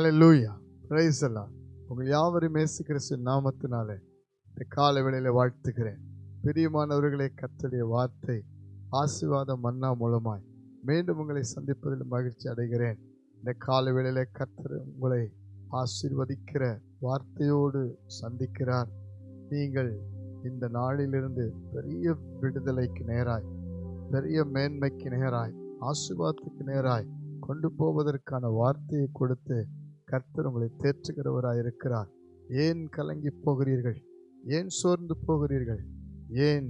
ஹalleluya price எல்லாம் உங்கள் யாவரும் இயேசு கிறிஸ்து நாமத்தினாலே இந்த காலை வேளையில் வாழ்த்துகிறேன். பிரியமானவர்களே கத்தடைய வார்த்தை ஆசீர்வாதம் மன்னா மூலமாய் மீண்டும் உங்களை சந்திப்பதில் மகிழ்ச்சி அடைகிறேன். இந்த காலை வேளையில் கத்தர் உங்களை ஆசீர்வதிக்கிற வார்த்தையோடு சந்திக்கிறார். நீங்கள் இந்த நாளிலிருந்து பெரிய விடுதலைக்கு நேராய் பெரிய மேன்மைக்கு நேராய் ஆசீர்வாதத்துக்கு நேராய் கொண்டு போவதற்கான வார்த்தையை கொடுத்து கர்த்தர் உங்களை தேற்றுகிறவராய் இருக்கிறார் ஏன் கலங்கி போகிறீர்கள்? ஏன் சோர்ந்து போகிறீர்கள்? ஏன்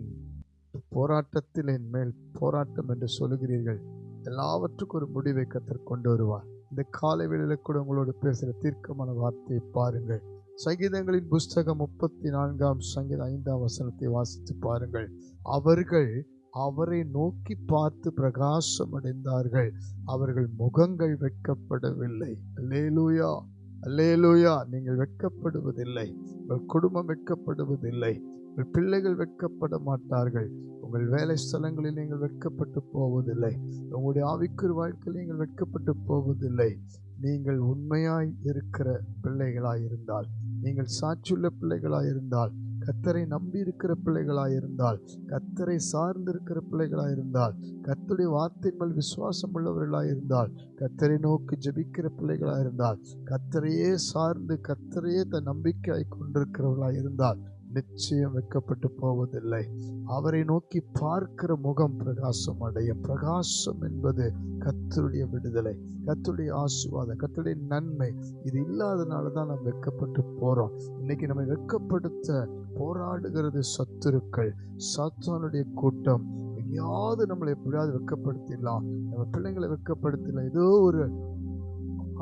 போராட்டத்தில் என் மேல் போராட்டம் என்று சொல்லுகிறீர்கள்? எல்லாவற்றுக்கும் ஒரு முடிவை கத்தர் கொண்டு வருவார். இந்த காலை வேளையில் கூட உங்களோடு பேசுகிற தீர்க்கமான வார்த்தையை பாருங்கள். சங்கீதங்களின் புஸ்தகம் முப்பத்தி நான்காம் சங்கீத ஐந்தாம் வசனத்தை வாசித்து பாருங்கள். அவர்கள் அவரை நோக்கி பார்த்து பிரகாசம் அடைந்தார்கள். அவர்கள் முகங்கள் வெட்கப்படவில்லை. அல்லேலூயா அல்லேலூயா நீங்கள் வெட்கப்படுவதில்லை. உங்கள் குடும்பம் வெட்கப்படுவதில்லை. உங்கள் பிள்ளைகள் வெட்கப்பட மாட்டார்கள். உங்கள் வேலை ஸ்தலங்களில் நீங்கள் வெட்கப்பட்டு போவதில்லை. உங்களுடைய ஆவிக்குரிய வாழ்க்கையில் நீங்கள் வெட்கப்பட்டு போவதில்லை. நீங்கள் உண்மையாய் இருக்கிற பிள்ளைகளாய் இருந்தால் நீங்கள் சாட்சியுள்ள பிள்ளைகளாய் இருந்தால் கத்தரை நம்பி இருக்கிற பிள்ளைகளாக இருந்தால் கத்தரை சார்ந்து இருக்கிற இருந்தால் கத்தருடைய வார்த்தை மேல் விசுவாசம் உள்ளவர்களாக இருந்தால் கத்தரை நோக்கி ஜெபிக்கிற பிள்ளைகளாக இருந்தால் கத்தரையே சார்ந்து கத்தரையே தன் நம்பிக்கை கொண்டிருக்கிறவர்களாக இருந்தால் நிச்சயம் வைக்கப்பட்டு போவதில்லை. அவரை நோக்கி பார்க்கிற முகம் பிரகாசம் அடையும் பிரகாசம் என்பது கத்தருடைய விடுதலை கத்தருடைய ஆசீர்வாதம் கத்தருடைய நன்மை. இது இல்லாதனால தான் நம்ம வெக்கப்பட்டு போகிறோம் இன்னைக்கு நம்ம வெக்கப்படுத்த போராடுகிறது சத்துருக்கள் சாத்தானுடைய கூட்டம். எங்கேயாவது நம்மளை எப்படியாவது வெக்கப்படுத்திடலாம் நம்ம பிள்ளைங்களை வெக்கப்படுத்தலாம் ஏதோ ஒரு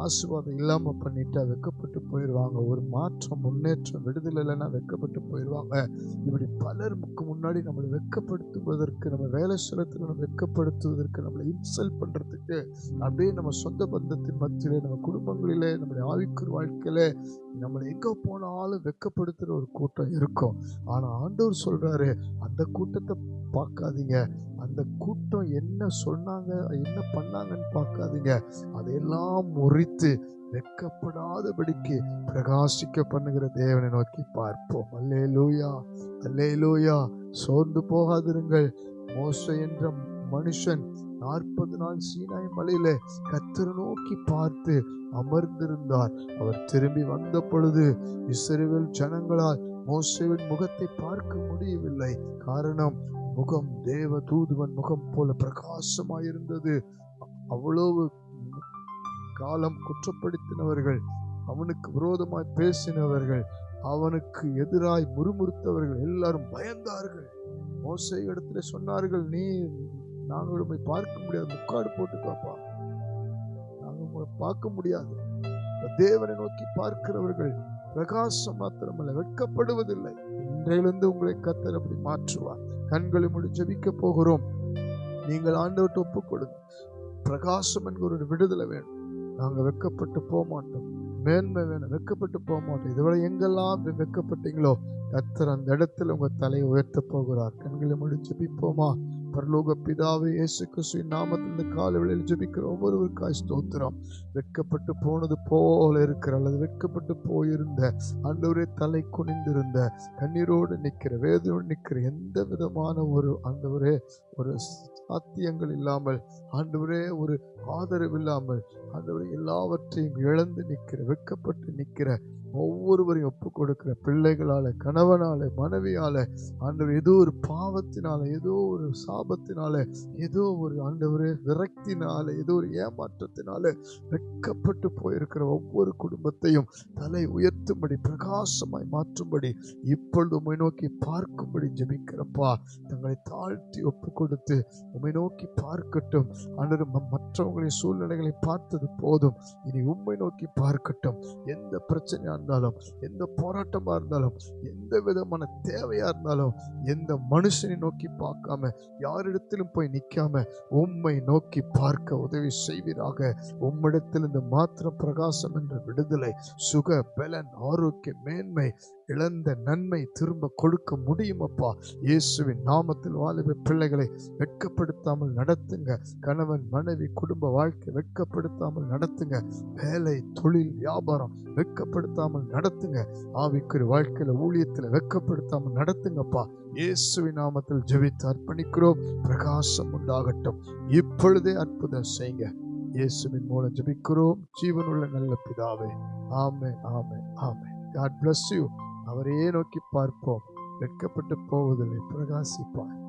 ஆசீர்வாதம் இல்லாமல் பண்ணிட்டா வெக்கப்பட்டு போயிடுவாங்க ஒரு மாற்றம் முன்னேற்றம் விடுதலை இல்லைன்னா வெக்கப்பட்டு போயிடுவாங்க இப்படி பலருக்கு முன்னாடி நம்மளை வெக்கப்படுத்துவதற்கு நம்ம வேலை ஸ்தலத்தில் நம்ம வெக்கப்படுத்துவதற்கு நம்மளை இன்சல்ட் பண்ணுறதுக்கு அப்படியே நம்ம சொந்த பந்தத்தின் மத்தியிலே நம்ம குடும்பங்களிலே நம்முடைய ஆவிக்குரிய வாழ்க்கையில் நம்மளை எங்கே போனாலும் வெக்கப்படுத்துகிற ஒரு கூட்டம் இருக்கும். ஆனால் ஆண்டவர் சொல்கிறாரு அந்த கூட்டத்தை பார்க்காதீங்க. அந்த கூட்டம் என்ன சொன்னாங்க என்ன பண்ணாங்கன்னு பார்க்காதீங்க. அதையெல்லாம் முறித்து வெக்கப்படாதபடிக்கு பிரகாசிக்க பண்ணுகிற தேவனை நோக்கி பார்ப்போம். அல்லே லூயா அல்லே லூயா சோர்ந்து போகாதிருங்கள். மோச என்ற மனுஷன் நாற்பது நாள் சீனாய் மலையில கத்தரை நோக்கி பார்த்து அமர்ந்திருந்தார். அவர் திரும்பி வந்த பொழுது இஸ்ரவேல் ஜனங்களால் மோசேவின் முகத்தை பார்க்க முடியவில்லை. காரணம் முகம் தேவ தூதுவன் முகம் போல பிரகாசமாயிருந்தது. அவ்வளவு காலம் குற்றப்படுத்தினவர்கள் அவனுக்கு விரோதமாய் பேசினவர்கள் அவனுக்கு எதிராய் முறுமுறுத்தவர்கள் எல்லாரும் பயந்தார்கள். மோசை இடத்துல சொன்னார்கள் நீ நாங்கள் உண்மை பார்க்க முடியாது. முக்காடு போட்டுக்காப்பா நாங்கள் உங்களை பார்க்க முடியாது. தேவனை நோக்கி பார்க்கிறவர்கள் பிரகாசம் மாத்திரமல்ல வெட்கப்படுவதில்லை. இன்றையிலிருந்து உங்களை கத்தர் அப்படி மாற்றுவார். கண்களை முடி ஜெபிக்க போகிறோம். நீங்கள் ஆண்டவர்கிட்ட ஒப்புக் கொடுங்க பிரகாசம் என்கிற ஒரு விடுதலை வேணும். நாங்கள் வெக்கப்பட்டு போக மாட்டோம். மேன்மை வேணும். வெக்கப்பட்டு போக மாட்டோம். இதுவரை எங்கெல்லாம் வெக்கப்பட்டீங்களோ கத்தர் அந்த இடத்துல உங்கள் தலையை உயர்த்த போகிறார். கண்களை முடி ஜெபிப்போமா? பரலோக பிதாவே இயேசு கிறிஸ்துவின் நாமத்தில் இந்த காலவெளியில் ஜெபிக்கிற ஒவ்வொருவருக்காய் ஸ்தோத்திரம். வெட்கப்பட்டு போனது போல இருக்கிற அல்லது வெட்கப்பட்டு போயிருந்த ஆண்டவரே தலை குனிந்திருந்த கண்ணீரோடு நிற்கிற வேதனோடு நிற்கிற எந்த விதமான ஒரு ஆண்டவரே ஒரு சாத்தியங்கள் இல்லாமல் ஆண்டவரே ஒரு ஆதரவு இல்லாமல் ஆண்டவரே எல்லாவற்றையும் இழந்து நிற்கிற வெட்கப்பட்டு நிற்கிற ஒவ்வொருவரையும் ஒப்பு கொடுக்கிற பிள்ளைகளால கணவனால மனைவியால ஆண்டவர் ஏதோ ஒரு பாவத்தினால ஏதோ ஒரு சாபத்தினால ஏதோ ஒரு ஆண்டவர் விரக்தினால ஏதோ ஒரு ஏமாற்றத்தினால வெட்கப்பட்டு போயிருக்கிற ஒவ்வொரு குடும்பத்தையும் தலை உயர்த்தும்படி பிரகாசமாய் மாற்றும்படி இப்பொழுது உமை நோக்கி பார்க்கும்படி ஜபிக்கிறப்பா. தங்களை தாழ்த்தி ஒப்பு கொடுத்து உமை நோக்கி பார்க்கட்டும். ஆண்டவர் மற்றவங்களின் சூழ்நிலைகளை பார்த்தது போதும். இனி உண்மை நோக்கி பார்க்கட்டும். எந்த பிரச்சனையா இருந்தாலும் எந்த போராட்டமா இருந்தாலும் எந்த விதமான தேவையா இருந்தாலும் எந்த மனுஷனை நோக்கி பார்க்காம யாரிடத்திலும் போய் நிற்காம உம்மை நோக்கி பார்க்க உதவி செய்வீராக. உம்மிடத்தில் இந்த மாத்திர பிரகாசம் என்ற விடுதலை சுக பலன் ஆரோக்கிய மேன்மை இழந்த நன்மை திரும்ப கொடுக்க முடியும் அப்பா இயேசுவின் நாமத்தில் வாலிப பிள்ளைகளை வெட்கப்படுத்தாமல் நடத்துங்க. கணவன் மனைவி குடும்ப வாழ்க்கை வெட்கப்படுத்தாமல் நடத்துங்க. வேலை தொழில் வியாபாரம் வெட்கப்படுத்தாமல் நடத்துங்க. ஆவிக்குரிய வாழ்க்கையில ஊழியத்துல வெட்கப்படுத்தாமல் நடத்துங்கப்பா. இயேசுவின் நாமத்தில் ஜெபித்து அர்ப்பணிக்கிறோம். பிரகாசம் உண்டாகட்டும். இப்பொழுதே அற்புதம் செய்யுங்க. இயேசுவின் மூலம் ஜெபிக்கிறோம். ஜீவனுள்ள நல்ல பிதாவே. ஆமே ஆமே ஆமே காட் பிளஸ் யூ அவரையே நோக்கி பார்ப்போம். வெட்கப்பட்டு போவதில்லை. பிரகாசிப்பார்.